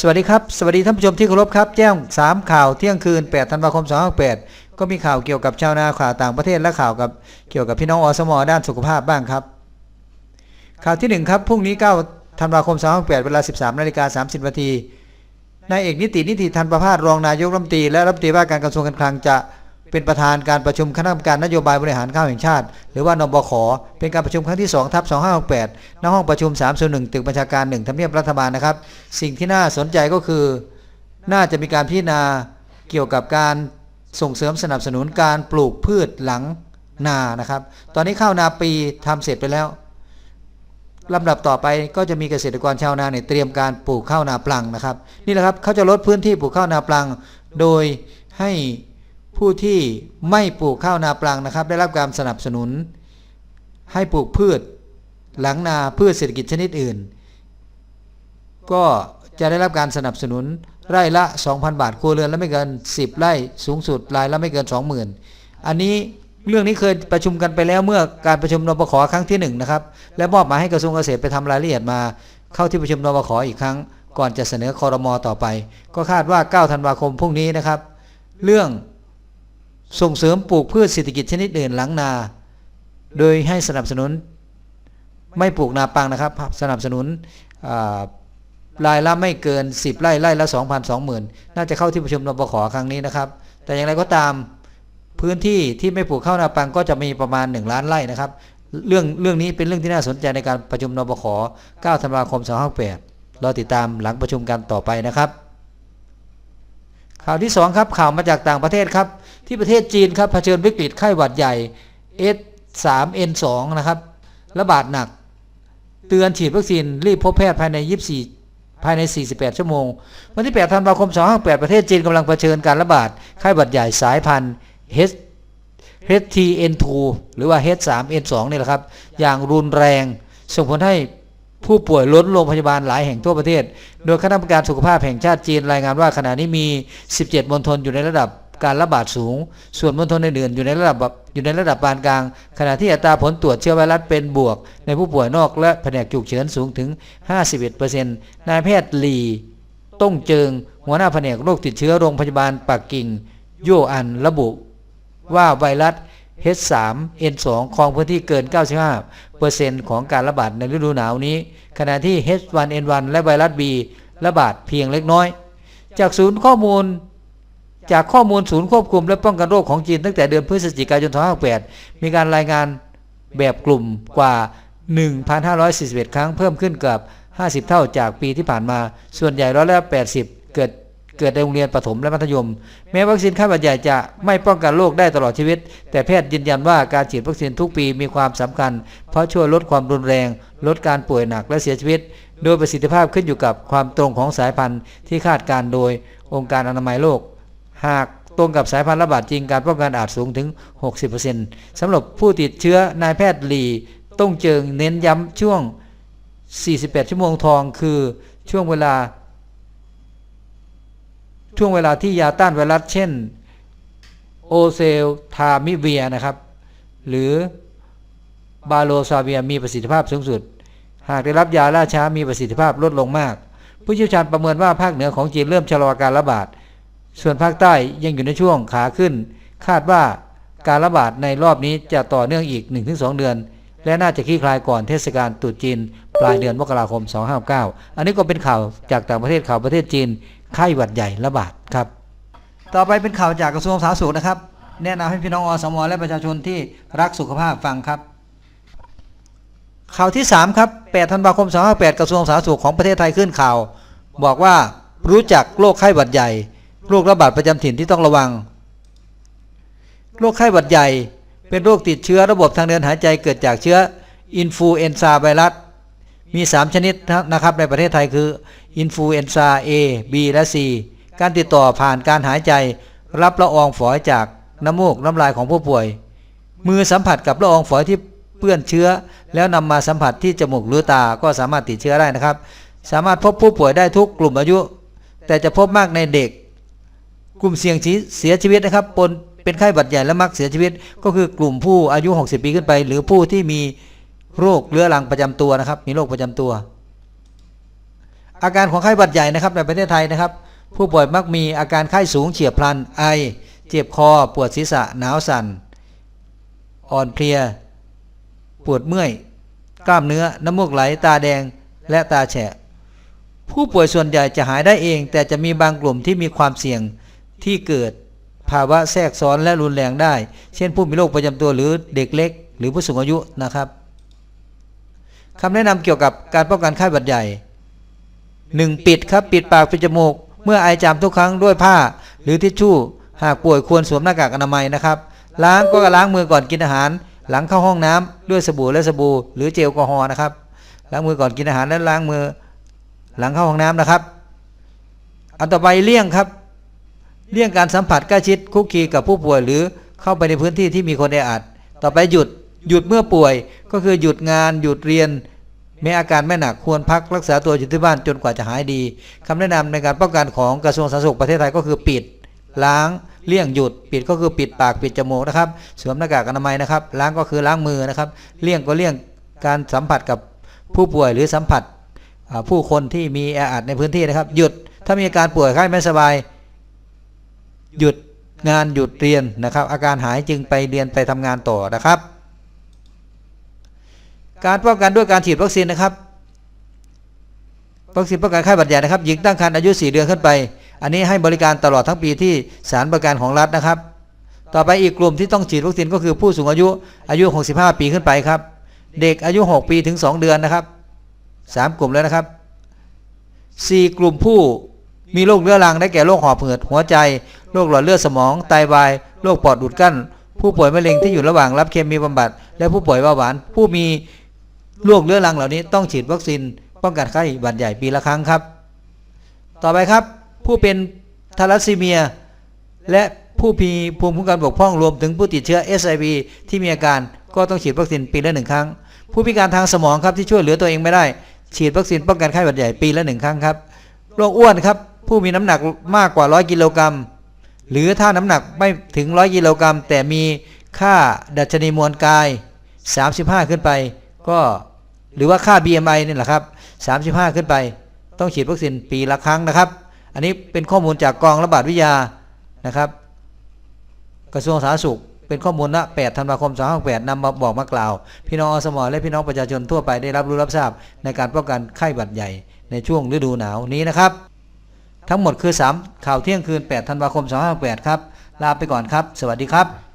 สวัสดีครับ สวัสดีท่านผู้ชมที่เคารพครับแจ้ง 3 ข่าวเที่ยงคืน 8 ธันวาคม 258 ก็มีข่าวเกี่ยวกับชาวนาข่าวต่างประเทศและข่าวกับเกี่ยวกับพี่น้องอสมอด้านสุขภาพบ้างครับ ข่าวที่ 1 ครับพรุ่งนี้ 9 ธันวาคม 258 เวลา 13 นาฬิกา 30 นาทีนายเอกนิตินิติธันประภาสรองนายกรัฐมนตรีและรัฐมนตรีว่าการกระทรวงการคลังจะ เป็นประธานการประชุมคณะกรรมการนโยบายบริหารข้าวแห่งชาติ หรือว่านบข เป็นการประชุมครั้งที่2ทับ2568ณห้องประชุม 301 ตึกบัญชาการ 1ทำเนียบรัฐบาลนะครับ สิ่งที่น่าสนใจก็คือ น่าจะมีการพิจารณาเกี่ยวกับการส่งเสริมสนับสนุนการปลูกพืชหลังนานะครับ ตอนนี้ข้าวนาปีทำเสร็จไปแล้วลำดับต่อไปก็จะมีเกษตรกรชาวนาเนี่ยเตรียมการปลูกข้าวนาปลังนะครับ นี่แหละครับเขาจะลดพื้นที่ปลูกข้าวนาปลัง โดยให้ ผู้ที่ไม่ปลูกข้าวนาปลังนะครับ ได้รับการสนับสนุน ให้ปลูกพืช หลังนาพืชเศรษฐกิจชนิดอื่น ก็จะได้รับการสนับสนุนไร่ละ 2,000 บาทครัวเรือนและไม่เกิน 10 ไร่สูงสุดรายละไม่เกิน 20,000 อันนี้เรื่องนี้เคยประชุมกันไปแล้วเมื่อการประชุมนปขครั้งที่1นะครับและมอบหมายให้กระทรวงเกษตรไปทำรายละเอียดมา เข้าที่ประชุมนปขอีกครั้ง ก่อนจะเสนอคอรมอต่อไป ก็คาดว่า 9 ธันวาคมพรุ่งนี้นะครับ เรื่อง ส่งเสริมปลูกพืชเศรษฐกิจชนิดอื่นหลังนา โดยให้สนับสนุนไม่ปลูกนาปังนะครับ สนับสนุนรายละไม่เกิน 10 ไร่ไร่ละ2,000 20,000 น่าจะเข้าที่ประชุมนปขครั้งนี้นะครับ แต่อย่างไรก็ตามพื้นที่ที่ไม่ปลูกข้าวนาปังก็จะมีประมาณ 1 ล้านไร่นะครับ เรื่องเรื่องนี้เป็นเรื่องที่น่าสนใจในการประชุมนปข9ธันวาคม2568รอติดตามหลังประชุมกันต่อไปนะครับ ข่าวที่2ครับข่าวมาจากต่างประเทศครับ ที่ประเทศจีนครับเผชิญวิกฤตไข้หวัดใหญ่ S3N2 นะครับระบาดหนัก เตือนฉีดวัคซีนรีบพบแพทย์ภายใน 24 ภายใน 48 ชั่วโมง วันที่ 8 ธันวาคม 258 ประเทศจีนกำลังเผชิญการระบาดไข้หวัดใหญ่สายพันธุ์ H HTN2 หรือว่า H3N2 นี่แหละครับ อย่างรุนแรง ส่งผลให้ ผู้ป่วยล้นโรงพยาบาลหลายแห่งทั่วประเทศ โดยคณะกรรมการสุขภาพแห่งชาติจีนรายงานว่าขณะนี้มี 17 มณฑลอยู่ในระดับการระบาดสูง ส่วนมณฑลอื่นๆอยู่ในระดับอยู่ในระดับปานกลาง ขณะที่อัตราผลตรวจเชื้อไวรัสเป็นบวก ในผู้ป่วยนอกและแผนกฉุกเฉินสูงถึง 51%นายแพทย์หลีต้งเจิง หัวหน้าแผนกโรคติดเชื้อโรงพยาบาลปักกิ่ง โยอันระบุว่าไวรัส H3N2 ครองพื้นที่เกิน 95%ของการระบาดในฤดูหนาวนี้ ขณะที่ H1N1 และไวรัส B ระบาดเพียงเล็กน้อย จากศูนย์ข้อมูล จากข้อมูลศูนย์ควบคุมและป้องกันโรคของจีนตั้งแต่เดือนพฤศจิกายน 2568มีการรายงานแบบกลุ่มกว่า 1,541 ครั้งเพิ่มขึ้นเกือบ 50 เท่าจากปีที่ผ่านมา ส่วนใหญ่ร้อยละ80 เกิด เกิดในโรงเรียนประถมและมัธยม แม้วัคซีนไข้หวัดใหญ่จะไม่ป้องกันโรคได้ตลอดชีวิต แต่แพทย์ยืนยันว่าการฉีดวัคซีนทุกปีมีความสำคัญ เพราะช่วยลดความรุนแรง ลดการป่วยหนักและเสียชีวิต โดยประสิทธิภาพขึ้นอยู่กับความตรงของสายพันธุ์ที่คาดการโดยองค์การอนามัยโลก หากตรงกับสายพันธุ์ระบาดจริงการป้องกันอาจสูงถึง 60%สำหรับผู้ติดเชื้อนายแพทย์หลีต้องเจิงเน้นย้ำช่วง 48 ชั่วโมงทอง คือช่วงเวลา ช่วงเวลาที่ยาต้านไวรัสเช่นโอเซลทามิเวียนะครับ หรือบาโลซาเวียมีประสิทธิภาพสูงสุด หากได้รับยาล่าช้ามีประสิทธิภาพลดลงมาก ผู้เชี่ยวชาญประเมินว่าภาคเหนือของจีนเริ่มชะลอการระบาด ส่วนภาคใต้ยังอยู่ในช่วงขาขึ้น คาดว่าการระบาดในรอบนี้จะต่อเนื่องอีก 1-2 เดือน และน่าจะคลี่คลายก่อนเทศกาลตรุษจีน ปลายเดือนมกราคม 2569 อันนี้ก็เป็นข่าวจากต่างประเทศข่าวประเทศจีน ไข้หวัดใหญ่ระบาดครับ ต่อไปเป็นข่าวจากกระทรวงสาธารณสุขนะครับ แนะนำให้พี่น้องอสมและประชาชนที่รักสุขภาพฟังครับ ข่าวที่ 3 ครับ 8 ธันวาคม 258 กระทรวงสาธารณสุขของประเทศไทยขึ้นข่าว บอกว่ารู้จักโรคไข้หวัดใหญ่โรคระบาดประจำถิ่นที่ต้องระวังโรคไข้หวัดใหญ่ เป็นโรคติดเชื้อระบบทางเดินหายใจเกิดจากเชื้ออินฟลูเอนซาไวรัส มี 3 ชนิดนะครับในประเทศไทยคืออินฟลูเอนซา A B และ C การติดต่อผ่านการหายใจ รับละอองฝอยจากน้ำมูกน้ำลายของผู้ป่วย มือสัมผัสกับละอองฝอยที่เปื้อนเชื้อ แล้วนำมาสัมผัสที่จมูกหรือตาก็สามารถติดเชื้อได้นะครับ สามารถพบผู้ป่วยได้ทุกกลุ่มอายุ แต่จะพบมากในเด็ก กลุ่มเสี่ยงเสียชีวิตนะครับปนเป็นไข้หวัดใหญ่และมักเสียชีวิต ก็คือกลุ่มผู้อายุ 60 ปีขึ้นไป หรือผู้ที่มี โรคเรื้อรังประจำตัวนะครับ มีโรคประจำตัว อาการของไข้หวัดใหญ่นะครับในประเทศไทยนะครับ ผู้ป่วยมักมีอาการไข้สูงเฉียบพลันไอ เจ็บคอ ปวดศีรษะหนาวสั่นอ่อนเพลีย ปวดเมื่อย กล้ามเนื้อ น้ำมูกไหล ตาแดง และตาแฉะ ผู้ป่วยส่วนใหญ่จะหายได้เอง แต่จะมีบางกลุ่มที่มีความเสี่ยงที่เกิดภาวะแทรกซ้อนและรุนแรงได้ เช่นผู้มีโรคประจำตัวหรือเด็กเล็ก หรือผู้สูงอายุนะครับ คำแนะนำเกี่ยวกับการป้องกันไข้หวัดใหญ่ 1. ปิดครับปิดปากปิดจมูก เมื่อไอจามทุกครั้งด้วยผ้า หรือทิชชู่ หากป่วยควรสวมหน้ากากอนามัยนะครับ ล้างก็ล้างมือก่อนกินอาหาร หลังเข้าห้องน้ำด้วยสบู่และสบู่หรือเจลแอลกอฮอล์นะครับ ล้างมือก่อนกินอาหารและล้างมือ หลังเข้าห้องน้ำนะครับ อันต่อไปเลี่ยงครับ เลี่ยงการสัมผัสใกล้ชิดคุกคีกับผู้ป่วยหรือเข้าไปในพื้นที่ที่มีคนแออัด ต่อไปหยุด หยุดเมื่อป่วยก็คือหยุดงานหยุดเรียนแม้อาการไม่หนักควรพักรักษาตัวอยู่ที่บ้านจนกว่าจะหายดีคำแนะนำในการป้องกันของกระทรวงสาธารณสุขประเทศไทยก็คือปิด ล้างเลี่ยงหยุดปิดก็คือปิดปากปิดจมูกนะครับสวมหน้ากากอนามัยนะครับ ล้างก็คือล้างมือนะครับ เลี่ยงก็เลี่ยงการสัมผัสกับผู้ป่วยหรือสัมผัสผู้คนที่มีแออัดในพื้นที่นะครับ หยุดถ้ามีอาการป่วยไข้ไม่สบาย หยุดงานหยุดเรียนนะครับ อาการหายจึงไปเรียนไปทำงานต่อนะครับ การป้องกันด้วยการฉีดวัคซีนนะครับ วัคซีนป้องกันไข้หวัดใหญ่นะครับหญิงตั้งครรภ์อายุ 4 เดือนขึ้นไป อันนี้ให้บริการตลอดทั้งปีที่สารบริการของรัฐนะครับ ต่อไปอีกกลุ่มที่ต้องฉีดวัคซีนก็คือผู้สูงอายุอายุ 65 ปีขึ้นไปครับ เด็กอายุ 6 ปีถึง 2 เดือนนะครับ 3 กลุ่มแล้วนะครับ 4 กลุ่มผู้มีโรคเรื้อรังได้แก่โรคหอบหืดหัวใจโรคหลอดเลือดสมองไตวายโรคปอดอุดกั้น ผู้ป่วยมะเร็งที่อยู่ระหว่างรับเคมีบำบัด และผู้ป่วยเบาหวาน ผู้มี โรคเรื้อรังเหล่านี้ต้องฉีดวัคซีนป้องกันไข้หวัดใหญ่ปีละครั้งครับ ต่อไปครับ ผู้เป็นทาลัสซีเมีย และผู้มีภูมิคุ้มกันบกพร่องรวมถึงผู้ติดเชื้อ SIV ที่มีอาการก็ต้องฉีดวัคซีนปีละหนึ่งครั้ง ผู้พิการทางสมองครับที่ช่วยเหลือตัวเองไม่ได้ ฉีดวัคซีนป้องกันไข้หวัดใหญ่ปีละหนึ่งครั้งครับโรคอ้วนครับผู้มีน้ำหนักมากกว่า 100 กิโลกรัม หรือถ้าน้ำหนักไม่ถึง 100 กิโลกรัม แต่มีค่าดัชนีมวลกาย 35 ขึ้นไป ก็หรือว่าค่า BMI นี่แหละครับ 35 ขึ้นไป ต้องฉีดวัคซีนปีละครั้งนะครับ อันนี้เป็นข้อมูลจากกองระบาดวิทยานะครับ กระทรวงสาธารณสุข เป็นข้อมูลณ8ธันวาคม2568นำมาบอกมากล่าว พี่น้องอสมและพี่น้องประชาชนทั่วไปได้รับรู้รับทราบในการป้องกันไข้หวัดใหญ่ในช่วงฤดูหนาวนี้นะครับ ทั้งหมดคือ 3 ข่าวเที่ยงคืน 8 ธันวาคม 2568 ครับ ลาไปก่อนครับ สวัสดีครับ